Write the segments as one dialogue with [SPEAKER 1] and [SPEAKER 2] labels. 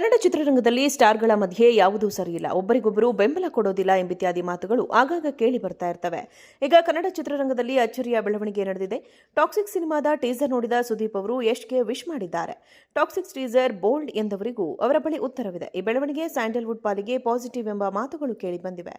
[SPEAKER 1] ಕನ್ನಡ ಚಿತ್ರರಂಗದಲ್ಲಿ ಸ್ಟಾರ್ಗಳ ಮಧ್ಯೆ ಯಾವುದೂ ಸರಿಯಿಲ್ಲ. ಒಬ್ಬರಿಗೊಬ್ಬರು ಬೆಂಬಲ ಕೊಡೋದಿಲ್ಲ ಎಂಬಿತ್ಯಾದಿ ಮಾತುಗಳು ಆಗಾಗ ಕೇಳಿ ಬರ್ತಾ ಇರ್ತವೆ. ಈಗ ಕನ್ನಡ ಚಿತ್ರರಂಗದಲ್ಲಿ ಅಚ್ಚರಿಯ ಬೆಳವಣಿಗೆ ನಡೆದಿದೆ. ಟಾಕ್ಸಿಕ್ ಸಿನಿಮಾದ ಟೀಸರ್ ನೋಡಿದ ಸುದೀಪ್ ಅವರು ಯಶ್ಗೆ ವಿಶ್ ಮಾಡಿದ್ದಾರೆ. ಟಾಕ್ಸಿಕ್ ಟೀಸರ್ ಬೋಲ್ಡ್ ಎಂದವರಿಗೂ ಅವರ ಬಳಿ ಉತ್ತರವಿದೆ. ಈ ಬೆಳವಣಿಗೆ ಸ್ಯಾಂಡಲ್ವುಡ್ ಪಾಲಿಗೆ ಪಾಸಿಟಿವ್ ಎಂಬ ಮಾತುಗಳು ಕೇಳಿ ಬಂದಿವೆ.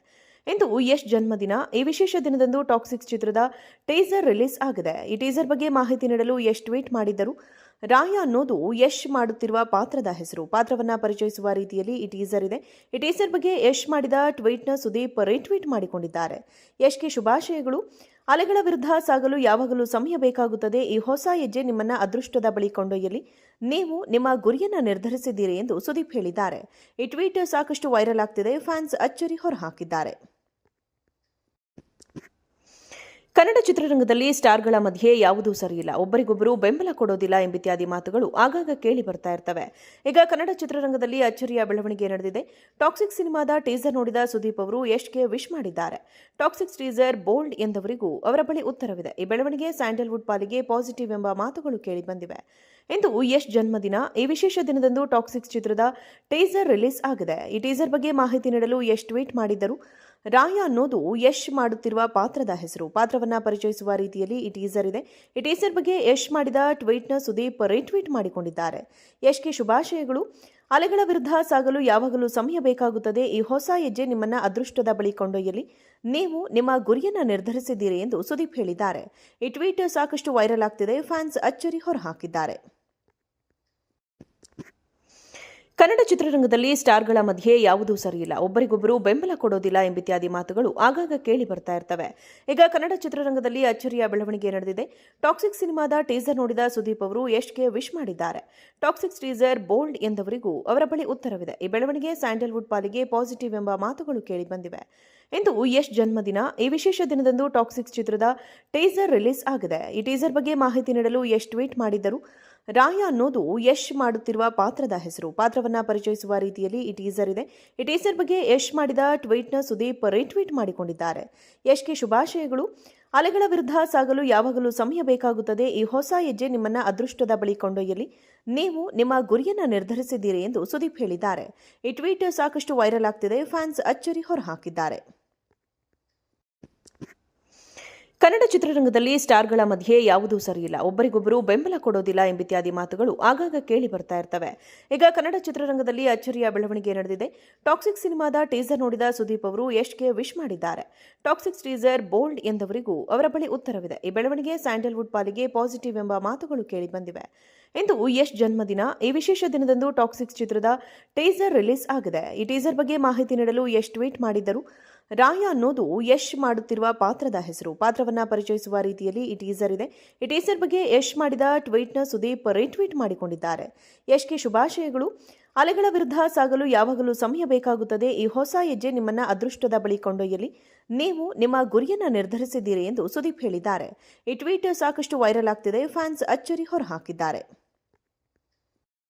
[SPEAKER 1] ಇಂದು ಯಶ್ ಜನ್ಮದಿನ. ಈ ವಿಶೇಷ ದಿನದಂದು ಟಾಕ್ಸಿಕ್ಸ್ ಚಿತ್ರದ ಟೀಸರ್ ರಿಲೀಸ್ ಆಗಿದೆ. ಈ ಟೀಸರ್ ಬಗ್ಗೆ ಮಾಹಿತಿ ನೀಡಲು ಯಶ್ ಟ್ವೀಟ್ ಮಾಡಿದ್ದರು. ರಾಯ ಅನ್ನೋದು ಯಶ್ ಮಾಡುತ್ತಿರುವ ಪಾತ್ರದ ಹೆಸರು. ಪಾತ್ರವನ್ನ ಪರಿಚಯಿಸುವ ರೀತಿಯಲ್ಲಿ ಈ ಟೀಸರ್ ಇದೆ. ಈ ಟೀಸರ್ ಬಗ್ಗೆ ಯಶ್ ಮಾಡಿದ ಟ್ವೀಟ್ನ ಸುದೀಪ್ ರೀಟ್ವೀಟ್ ಮಾಡಿಕೊಂಡಿದ್ದಾರೆ. ಯಶ್ಗೆ ಶುಭಾಶಯಗಳು. ಅಲೆಗಳ ವಿರುದ್ಧ ಸಾಗಲು ಯಾವಾಗಲೂ ಸಮಯ ಬೇಕಾಗುತ್ತದೆ. ಈ ಹೊಸ ಹೆಜ್ಜೆ ನಿಮ್ಮನ್ನ ಅದೃಷ್ಟದ ಬಳಿ ಕೊಂಡೊಯ್ಯಲಿ. ನೀವು ನಿಮ್ಮ ಗುರಿಯನ್ನ ನಿರ್ಧರಿಸಿದ್ದೀರಿ ಎಂದು ಸುದೀಪ್ ಹೇಳಿದ್ದಾರೆ. ಈ ಟ್ವೀಟ್ ಸಾಕಷ್ಟು ವೈರಲ್ ಆಗ್ತಿದೆ. ಫ್ಯಾನ್ಸ್ ಅಚ್ಚರಿ ಹೊರಹಾಕಿದ್ದಾರೆ. ಕನ್ನಡ ಚಿತ್ರರಂಗದಲ್ಲಿ ಸ್ಟಾರ್ಗಳ ಮಧ್ಯೆ ಯಾವುದೂ ಸರಿಯಿಲ್ಲ. ಒಬ್ಬರಿಗೊಬ್ಬರು ಬೆಂಬಲ ಕೊಡೋದಿಲ್ಲ ಎಂಬಿತ್ಯಾದಿ ಮಾತುಗಳು ಆಗಾಗ ಕೇಳಿ ಬರ್ತಾ ಇರ್ತವೆ. ಈಗ ಕನ್ನಡ ಚಿತ್ರರಂಗದಲ್ಲಿ ಅಚ್ಚರಿಯ ಬೆಳವಣಿಗೆ ನಡೆದಿದೆ. ಟಾಕ್ಸಿಕ್ ಸಿನಿಮಾದ ಟೀಸರ್ ನೋಡಿದ ಸುದೀಪ್ ಅವರು ಯಶ್ಗೆ ವಿಶ್ ಮಾಡಿದ್ದಾರೆ. ಟಾಕ್ಸಿಕ್ ಟೀಸರ್ ಬೋಲ್ಡ್ ಎಂದವರಿಗೂ ಅವರ ಬಳಿ ಉತ್ತರವಿದೆ. ಈ ಬೆಳವಣಿಗೆ ಸ್ಯಾಂಡಲ್ವುಡ್ ಪಾಲಿಗೆ ಪಾಸಿಟಿವ್ ಎಂಬ ಮಾತುಗಳು ಕೇಳಿ ಬಂದಿವೆ. ಇಂದು ಯಶ್ ಜನ್ಮದಿನ. ಈ ವಿಶೇಷ ದಿನದಂದು ಟಾಕ್ಸಿಕ್ಸ್ ಚಿತ್ರದ ಟೀಸರ್ ರಿಲೀಸ್ ಆಗಿದೆ. ಈ ಟೀಸರ್ ಬಗ್ಗೆ ಮಾಹಿತಿ ನೀಡಲು ಯಶ್ ಟ್ವೀಟ್ ಮಾಡಿದ್ದರು. ರಾಯ ಅನ್ನೋದು ಯಶ್ ಮಾಡುತ್ತಿರುವ ಪಾತ್ರದ ಹೆಸರು. ಪಾತ್ರವನ್ನ ಪರಿಚಯಿಸುವ ರೀತಿಯಲ್ಲಿ ಈ ಟೀಸರ್ ಇದೆ. ಈ ಟೀಸರ್ ಬಗ್ಗೆ ಯಶ್ ಮಾಡಿದ ಟ್ವೀಟ್ನ ಸುದೀಪ್ ರೀಟ್ವೀಟ್ ಮಾಡಿಕೊಂಡಿದ್ದಾರೆ. ಯಶ್ಗೆ ಶುಭಾಶಯಗಳು. ಅಲೆಗಳ ವಿರುದ್ಧ ಸಾಗಲು ಯಾವಾಗಲೂ ಸಮಯ ಬೇಕಾಗುತ್ತದೆ. ಈ ಹೊಸ ಹೆಜ್ಜೆ ನಿಮ್ಮನ್ನ ಅದೃಷ್ಟದ ಬಳಿ ಕೊಂಡೊಯ್ಯಲಿ. ನೀವು ನಿಮ್ಮ ಗುರಿಯನ್ನ ನಿರ್ಧರಿಸಿದ್ದೀರಿ ಎಂದು ಸುದೀಪ್ ಹೇಳಿದ್ದಾರೆ. ಈ ಟ್ವೀಟ್ ಸಾಕಷ್ಟು ವೈರಲ್ ಆಗ್ತಿದೆ. ಫ್ಯಾನ್ಸ್ ಅಚ್ಚರಿ ಹೊರಹಾಕಿದ್ದಾರೆ. ಕನ್ನಡ ಚಿತ್ರರಂಗದಲ್ಲಿ ಸ್ಟಾರ್ಗಳ ಮಧ್ಯೆ ಯಾವುದೂ ಸರಿಯಿಲ್ಲ. ಒಬ್ಬರಿಗೊಬ್ಬರು ಬೆಂಬಲ ಕೊಡೋದಿಲ್ಲ ಎಂಬಿತ್ಯಾದಿ ಮಾತುಗಳು ಆಗಾಗ ಕೇಳಿ ಬರ್ತಾ ಇರ್ತವೆ. ಈಗ ಕನ್ನಡ ಚಿತ್ರರಂಗದಲ್ಲಿ ಅಚ್ಚರಿಯ ಬೆಳವಣಿಗೆ ನಡೆದಿದೆ. ಟಾಕ್ಸಿಕ್ ಸಿನಿಮಾದ ಟೀಸರ್ ನೋಡಿದ ಸುದೀಪ್ ಅವರು ಯಶ್ಗೆ ವಿಶ್ ಮಾಡಿದ್ದಾರೆ. ಟಾಕ್ಸಿಕ್ ಟೀಸರ್ ಬೋಲ್ಡ್ ಎಂದವರಿಗೂ ಅವರ ಬಳಿ ಉತ್ತರವಿದೆ. ಈ ಬೆಳವಣಿಗೆ ಸ್ಯಾಂಡಲ್ವುಡ್ ಪಾಲಿಗೆ ಪಾಸಿಟಿವ್ ಎಂಬ ಮಾತುಗಳು ಕೇಳಿ ಬಂದಿವೆ. ಇಂದು ಯಶ್ ಜನ್ಮದಿನ. ಈ ವಿಶೇಷ ದಿನದಂದು ಟಾಕ್ಸಿಕ್ಸ್ ಚಿತ್ರದ ಟೀಸರ್ ರಿಲೀಸ್ ಆಗಿದೆ. ಈ ಟೀಸರ್ ಬಗ್ಗೆ ಮಾಹಿತಿ ನೀಡಲು ಯಶ್ ಟ್ವೀಟ್ ಮಾಡಿದ್ದರು. ರಾಯ ಅನ್ನೋದು ಯಶ್ ಮಾಡುತ್ತಿರುವ ಪಾತ್ರದ ಹೆಸರು. ಪಾತ್ರವನ್ನ ಪರಿಚಯಿಸುವ ರೀತಿಯಲ್ಲಿ ಈ ಟೀಸರ್ ಇದೆ. ಈ ಟೀಸರ್ ಬಗ್ಗೆ ಯಶ್ ಮಾಡಿದ ಟ್ವೀಟ್ನ ಸುದೀಪ್ ರೀಟ್ವೀಟ್ ಮಾಡಿಕೊಂಡಿದ್ದಾರೆ. ಯಶ್ಗೆ ಶುಭಾಶಯಗಳು. ಅಲೆಗಳ ವಿರುದ್ಧ ಸಾಗಲು ಯಾವಾಗಲೂ ಸಮಯ ಬೇಕಾಗುತ್ತದೆ. ಈ ಹೊಸ ಹೆಜ್ಜೆ ನಿಮ್ಮನ್ನ ಅದೃಷ್ಟದ ಬಳಿ ಕೊಂಡೊಯ್ಯಲಿ. ನೀವು ನಿಮ್ಮ ಗುರಿಯನ್ನ ನಿರ್ಧರಿಸಿದ್ದೀರಿ ಎಂದು ಸುದೀಪ್ ಹೇಳಿದ್ದಾರೆ. ಈ ಟ್ವೀಟ್ ಸಾಕಷ್ಟು ವೈರಲ್ ಆಗ್ತಿದೆ. ಫ್ಯಾನ್ಸ್ ಅಚ್ಚರಿ ಹೊರಹಾಕಿದ್ದಾರೆ. ಕನ್ನಡ ಚಿತ್ರರಂಗದಲ್ಲಿ ಸ್ಟಾರ್ಗಳ ಮಧ್ಯೆ ಯಾವುದೂ ಸರಿಯಿಲ್ಲ. ಒಬ್ಬರಿಗೊಬ್ಬರು ಬೆಂಬಲ ಕೊಡೋದಿಲ್ಲ ಎಂಬಿತ್ಯಾದಿ ಮಾತುಗಳು ಆಗಾಗ ಕೇಳಿ ಬರ್ತಾ ಇರ್ತವೆ. ಈಗ ಕನ್ನಡ ಚಿತ್ರರಂಗದಲ್ಲಿ ಅಚ್ಚರಿಯ ಬೆಳವಣಿಗೆ ನಡೆದಿದೆ. ಟಾಕ್ಸಿಕ್ ಸಿನಿಮಾದ ಟೀಸರ್ ನೋಡಿದ ಸುದೀಪ್ ಅವರು ಯಶ್ಗೆ ವಿಶ್ ಮಾಡಿದ್ದಾರೆ. ಟಾಕ್ಸಿಕ್ ಟೀಸರ್ ಬೋಲ್ಡ್ ಎಂದವರಿಗೂ ಅವರ ಬಳಿ ಉತ್ತರವಿದೆ. ಈ ಬೆಳವಣಿಗೆ ಸ್ಯಾಂಡಲ್ವುಡ್ ಪಾಲಿಗೆ ಪಾಸಿಟಿವ್ ಎಂಬ ಮಾತುಗಳು ಕೇಳಿ ಬಂದಿವೆ. ಇಂದು ಯಶ್ ಜನ್ಮದಿನ. ಈ ವಿಶೇಷ ದಿನದಂದು ಟಾಕ್ಸಿಕ್ಸ್ ಚಿತ್ರದ ಟೀಸರ್ ರಿಲೀಸ್ ಆಗಿದೆ. ಈ ಟೀಸರ್ ಬಗ್ಗೆ ಮಾಹಿತಿ ನೀಡಲು ಯಶ್ ಟ್ವೀಟ್ ಮಾಡಿದ್ದರು. ರಾಯ ಅನ್ನೋದು ಯಶ್ ಮಾಡುತ್ತಿರುವ ಪಾತ್ರದ ಹೆಸರು. ಪಾತ್ರವನ್ನ ಪರಿಚಯಿಸುವ ರೀತಿಯಲ್ಲಿ ಈ ಟೀಸರ್ ಇದೆ. ಈ ಟೀಸರ್ ಬಗ್ಗೆ ಯಶ್ ಮಾಡಿದ ಟ್ವೀಟ್ನ ಸುದೀಪ್ ರೀಟ್ವೀಟ್ ಮಾಡಿಕೊಂಡಿದ್ದಾರೆ. ಯಶ್ಗೆ ಶುಭಾಶಯಗಳು. ಅಲೆಗಳ ವಿರುದ್ಧ ಸಾಗಲು ಯಾವಾಗಲೂ ಸಮಯ ಬೇಕಾಗುತ್ತದೆ. ಈ ಹೊಸ ಹೆಜ್ಜೆ ನಿಮ್ಮನ್ನ ಅದೃಷ್ಟದ ಬಳಿ ಕೊಂಡೊಯ್ಯಲಿ. ನೀವು ನಿಮ್ಮ ಗುರಿಯನ್ನ ನಿರ್ಧರಿಸಿದ್ದೀರಿ ಎಂದು ಸುದೀಪ್ ಹೇಳಿದ್ದಾರೆ. ಈ ಟ್ವೀಟ್ ಸಾಕಷ್ಟು ವೈರಲ್ ಆಗ್ತಿದೆ. ಫ್ಯಾನ್ಸ್ ಅಚ್ಚರಿ ಹೊರಹಾಕಿದ್ದಾರೆ.